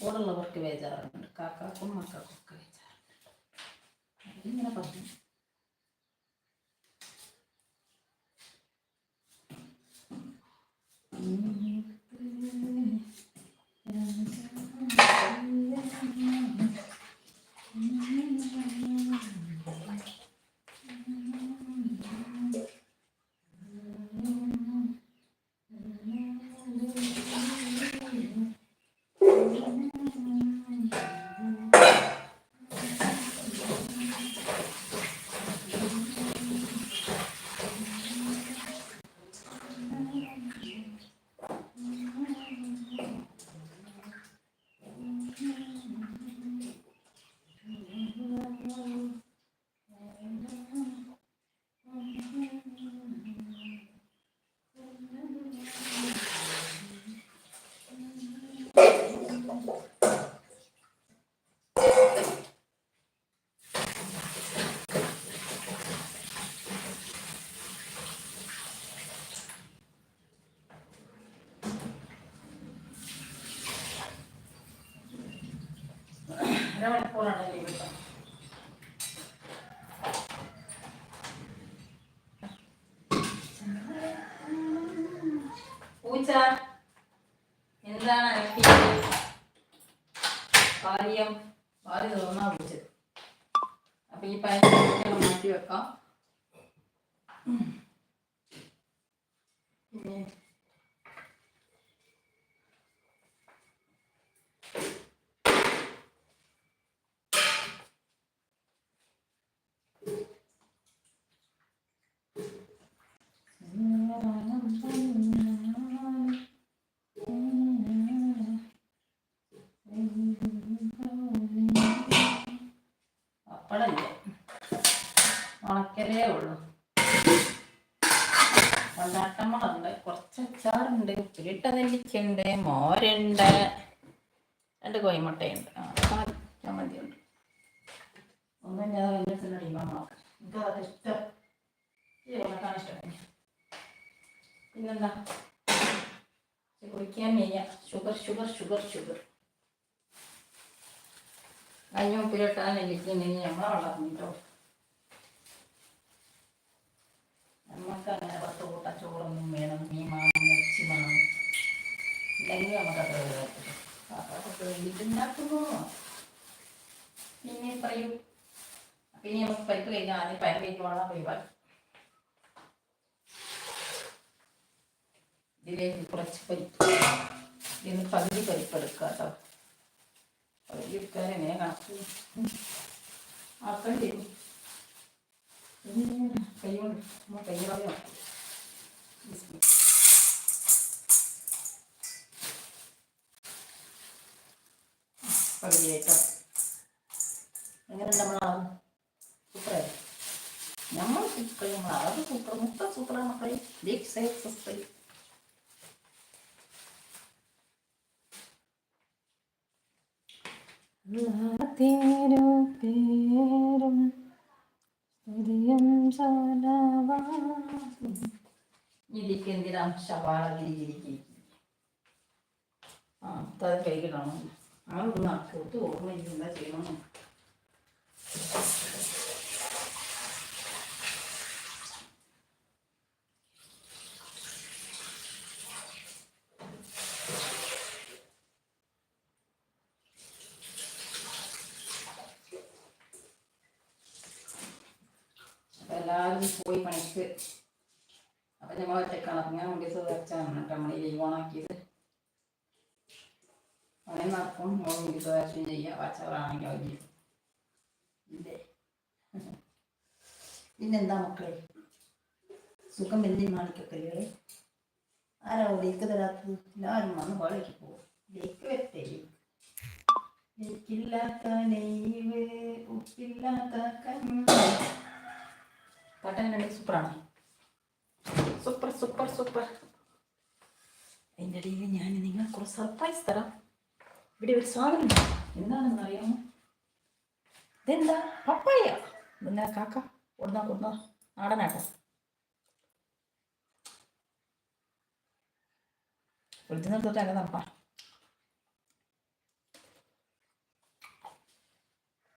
കൂടുള്ളവർക്ക് ബേജാറുണ്ട്. കാക്കാക്കും മക്കൾക്കും ഒക്കെ ബേജാറുണ്ട്. ഇങ്ങനെ പറഞ്ഞു. അരമണിക്കൂറാണ് ലീവ് കിട്ടുന്നത് പൂച്ച എന്താണ് അനക്കി? കാര്യം? വാരി തോന്നാ പൂച്ച. അപ്പൊ ഈ പയർ മാറ്റി വെക്കാം. പിന്നെ പപ്പടമില്ല ഉണക്കലേ ഉള്ളൂ. കൊണ്ടാട്ടമുളുണ്ട് കുറച്ച് അച്ചാറുണ്ട് ഉപ്പിലിട്ട നെല്ലിക്കുണ്ട് മോരുണ്ട് രണ്ട് കോയിമുട്ടയുണ്ട് ആ ചമ്മന്തിയുണ്ട് ഒന്നും ഞാൻ എന്നെ അടിയുമ്പോൾ നോക്കാം. എനിക്ക് അതൊക്കെ ഇഷ്ടം ഈ ഉണക്കാൻ ഇഷ്ടം പിന്നെന്താ? കുടിക്കാൻ വയ്യ ഷുഗർ ഷുഗർ ഷുഗർ ഷുഗർ കഞ്ഞി ഉപ്പിലിട്ടാൽ നെല്ലിക്കുണ്ടെങ്കിൽ നമ്മളെ വളർന്നിട്ടോ. നമുക്ക് അങ്ങനെ പത്ത് കൂട്ട ചോറൊന്നും വേണം. മീൻ വേണം ഇറച്ചി വേണം ഇല്ലെങ്കിൽ നമുക്കത് അതൊക്കെ വേണ്ടിയിട്ടുണ്ടാക്കുന്നു പിന്നെ പറയൂ. പിന്നെ നമുക്ക് പരിപ്പ് കഴിഞ്ഞാൽ ആദ്യം പയർ കഴിക്കുവാണോ ഒഴിവാക്കി. ഇതിലേക്ക് കുറച്ച് പരിപ്പ് ഇതിന് പകുതി പരിപ്പ് എടുക്കുക കേട്ടോ. പകുതി എടുക്കാൻ എങ്ങനെ കണക്ക്? ആക്കേണ്ടി? വരും കൈ കൊണ്ട് കൈ കളയോ പകുതിയായിട്ടോ? എങ്ങനെ നമ്മളാവും സൂപ്പറേ നമ്മൾ സൂപ്പർ നമ്മൾ അളവ് സൂപ്പർ. മുത്ത സൂപ്പറാണ് മക്കളെ. ബിഗ് സൈസ് സൂപ്പർ എന്തിനാ ശവാള ആ അത് കഴിക്കണം ആളൊന്നും നടക്കോട്ട് ഓർമ്മയില്ല ചെയ്യണം. എല്ലാവരും പോയി പണിക്ക്. അപ്പൊ ഞങ്ങൾ ഒറ്റക്കാണ് ഞാൻ വണ്ടി സുഖാച്ചാണ് കേട്ടോ. നമ്മൾ ലീവ് ഓണാക്കിയത് അവനെ നടക്കും. മോൾ ചെയ്യുക വാച്ചവറാണെങ്കിൽ അവർ പിന്നെന്താ മക്കളെ? സുഖം വലിയ മാണിക്കക്കല്ലുകളെ ആരാ ഒടിക്ക് തരാത്തത് എല്ലാവരും വന്ന് പാടേക്ക് പോകും ലേക്ക് നെയ്വ് ഉപ്പില്ലാത്ത കഞ്ഞി. പാട്ട് എങ്ങനെയുണ്ട് സൂപ്പറാണ്? Super super super. അതിന്റെ ഇടയിൽ ഞാൻ നിങ്ങൾക്ക് കുറച്ച് സർപ്രൈസ് തരാം. ഇവിടെ ഒരു സാധനം. എന്താണെന്ന് അറിയാമോ ഇതെന്താ? പപ്പായ. ഇതെന്താ കാക്ക കൊടുന്നാ കൊടുന്നാ. നാടനാട്ടോ. അങ്ങനെ തപ്പാ